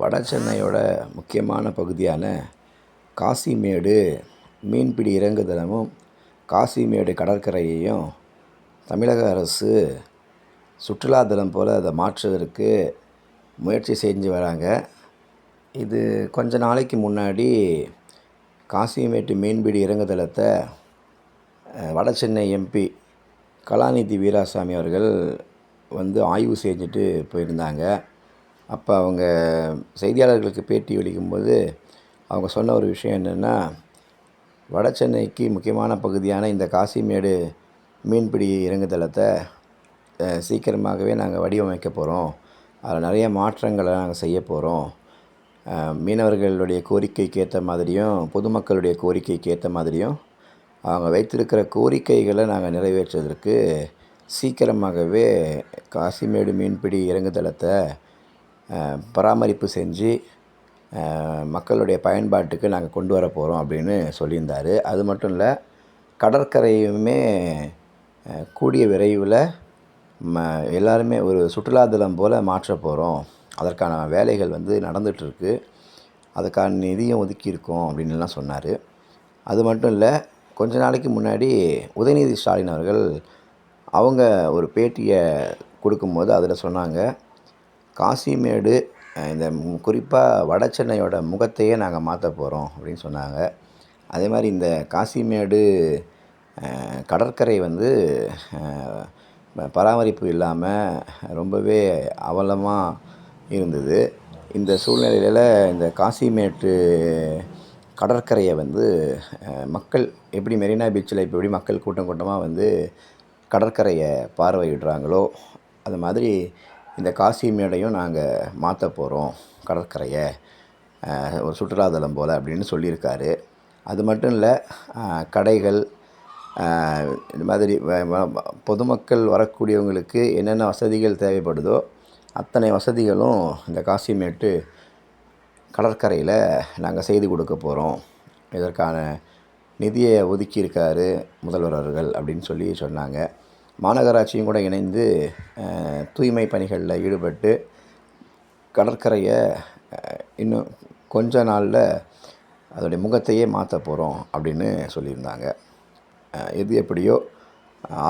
வட சென்னையோட முக்கியமான பகுதியான காசிமேடு மீன்பிடி இறங்குதளமும் காசிமேடு கடற்கரையையும் தமிழக அரசு சுற்றுலாத்தலம் போல் அதை மாற்றுவதற்கு முயற்சி செஞ்சு வராங்க. இது கொஞ்ச நாளைக்கு முன்னாடி காசிமேட்டு மீன்பிடி இறங்குதளத்தை வட சென்னை எம்பி கலாநிதி வீராசாமி அவர்கள் வந்து ஆய்வு செஞ்சுட்டு போயிருந்தாங்க. அப்போ அவங்க செய்தியாளர்களுக்கு பேட்டி அளிக்கும்போது அவங்க சொன்ன ஒரு விஷயம் என்னென்னா வட சென்னைக்கு முக்கியமான பகுதியான இந்த காசிமேடு மீன்பிடி இறங்குதளத்தை சீக்கிரமாகவே நாங்கள் வடிவமைக்க போகிறோம் அதில் நிறைய மாற்றங்களை நாங்கள் செய்ய போகிறோம் மீனவர்களுடைய கோரிக்கைக்கு ஏற்ற மாதிரியும் பொதுமக்களுடைய கோரிக்கைக்கு ஏற்ற மாதிரியும் அவங்க வைத்திருக்கிற கோரிக்கைகளை நாங்கள் நிறைவேற்றுவதற்கு சீக்கிரமாகவே காசிமேடு மீன்பிடி இறங்குதளத்தை பராமரிப்பு செஞ்சு மக்களுடைய பயன்பாட்டுக்கு நாங்கள் கொண்டு வர போகிறோம் அப்படின்னு சொல்லியிருந்தார். அது மட்டும் இல்லை கடற்கரையுமே கூடிய விரைவில் ம எல்லாருமே ஒரு சுற்றுலாத்தலம் போல் மாற்ற போகிறோம் அதற்கான வேலைகள் வந்து நடந்துகிட்ருக்கு அதுக்கான நிதியும் ஒதுக்கியிருக்கோம் அப்படின்லாம் சொன்னார். அது மட்டும் இல்லை கொஞ்ச நாளைக்கு முன்னாடி உதயநிதி ஸ்டாலின் அவர்கள் அவங்க ஒரு பேட்டியை கொடுக்கும்போது அதில் சொன்னாங்க காசிமேடு இந்த குறிப்பாக வட சென்னையோட முகத்தையே நாங்கள் மாற்ற போகிறோம் அப்படின்னு சொன்னாங்க. அதே மாதிரி இந்த காசிமேடு கடற்கரை வந்து பராமரிப்பு இல்லாமல் ரொம்பவே அவலமாக இருந்தது. இந்த சூழ்நிலையில் இந்த காசிமேட்டு கடற்கரையை வந்து மக்கள் எப்படி மெரினா பீச்சில் இப்போ எப்படி மக்கள் கூட்டம் கூட்டமாக வந்து கடற்கரையை பார்வையிடுறாங்களோ அது மாதிரி இந்த காசி மேடையும் நாங்கள் மாற்ற போகிறோம் கடற்கரையை ஒரு சுற்றுலாத்தலம் போல் அப்படின்னு சொல்லியிருக்காரு. அது மட்டும் இல்லை கடைகள் இந்த மாதிரி பொதுமக்கள் வரக்கூடியவங்களுக்கு என்னென்ன வசதிகள் தேவைப்படுதோ அத்தனை வசதிகளும் இந்த காசிமேட்டு கடற்கரையில் நாங்கள் செய்து கொடுக்க போகிறோம் இதற்கான நிதியை ஒதுக்கியிருக்காரு முதல்வர் அவர்கள் அப்படின்னு சொல்லி சொன்னாங்க. மாநகராட்சியும் கூட இணைந்து தூய்மை பணிகளில் ஈடுபட்டு கடற்கரையை இன்னும் கொஞ்ச நாளில் அதோடைய முகத்தையே மாற்ற போகிறோம் அப்படின்னு சொல்லியிருந்தாங்க. எது எப்படியோ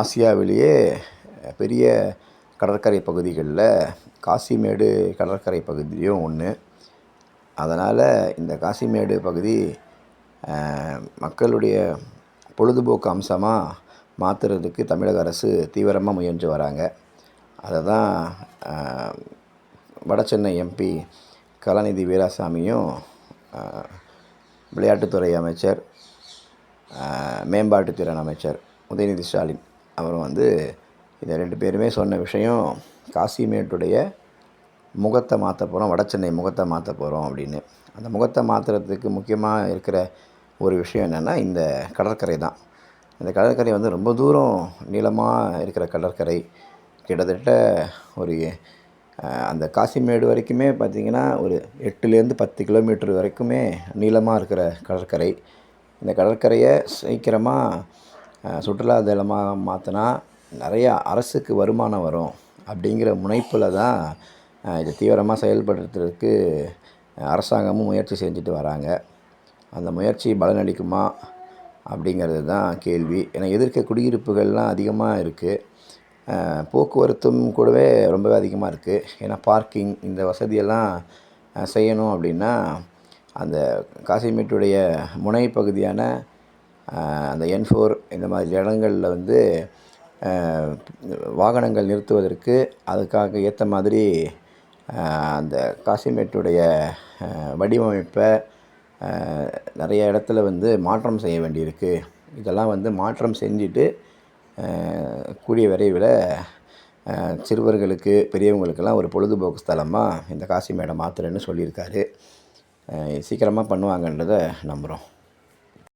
ஆசியாவிலேயே பெரிய கடற்கரை பகுதிகளில் காசிமேடு கடற்கரை பகுதியும் ஒன்று அதனால் இந்த காசிமேடு பகுதி மக்களுடைய பொழுதுபோக்கு அம்சமாக மாற்றுறதுக்கு தமிழக அரசு தீவிரமாக முயன்று வராங்க. அதை தான் வடசென்னை எம்பி கலாநிதி வீராசாமியும் விளையாட்டுத்துறை அமைச்சர் மேம்பாட்டுத்திறன் அமைச்சர் உதயநிதி ஸ்டாலின் அவரும் வந்து இந்த ரெண்டு பேருமே சொன்ன விஷயம் காசிமேட்டுடைய முகத்தை மாற்ற போகிறோம் வடசென்னை முகத்தை மாற்ற போகிறோம் அப்படின்னு. அந்த முகத்தை மாற்றுறதுக்கு முக்கியமாக இருக்கிற ஒரு விஷயம் என்னென்னா இந்த கடற்கரை தான். இந்த கடற்கரை வந்து ரொம்ப தூரம் நீளமாக இருக்கிற கடற்கரை. கிட்டத்தட்ட ஒரு அந்த காசிமேடு வரைக்குமே பார்த்திங்கன்னா ஒரு எட்டுலேருந்து பத்து கிலோமீட்டர் வரைக்குமே நீளமாக இருக்கிற கடற்கரை. இந்த கடற்கரையை சீக்கிரமாக சுற்றுலாத்தலமாக மாற்றினா நிறையா அரசுக்கு வருமானம் வரும் அப்படிங்கிற முனைப்பில் தான் இதை தீவிரமாக செயல்படுத்துறதுக்கு அரசாங்கமும் முயற்சி செஞ்சுட்டு வராங்க. அந்த முயற்சி பலனளிக்குமா? அப்படிங்கிறது தான் கேள்வி. ஏன்னா எதிர்க்க குடியிருப்புகள்லாம் அதிகமாக இருக்குது போக்குவரத்தும் கூடவே ரொம்பவே அதிகமாக இருக்குது ஏன்னா பார்க்கிங் இந்த வசதியெல்லாம் செய்யணும் அப்படின்னா அந்த காசிமேட்டுடைய முனை பகுதியான அந்த என் ஃபோர் இந்த மாதிரி இடங்களில் வந்து வாகனங்கள் நிறுத்துவதற்கு அதுக்காக ஏற்ற மாதிரி அந்த காசிமேட்டுடைய வடிவமைப்பை நிறைய இடத்துல வந்து மாற்றம் செய்ய வேண்டியிருக்கு. இதெல்லாம் வந்து மாற்றம் செஞ்சுட்டு கூடிய விரைவில் சிறுவர்களுக்கு பெரியவங்களுக்கெல்லாம் ஒரு பொழுதுபோக்கு ஸ்தலமாக இந்த காசி மேடம் மாற்றுறேன்னு சொல்லியிருக்காரு. சீக்கிரமாக பண்ணுவாங்கன்றதை நம்புகிறோம்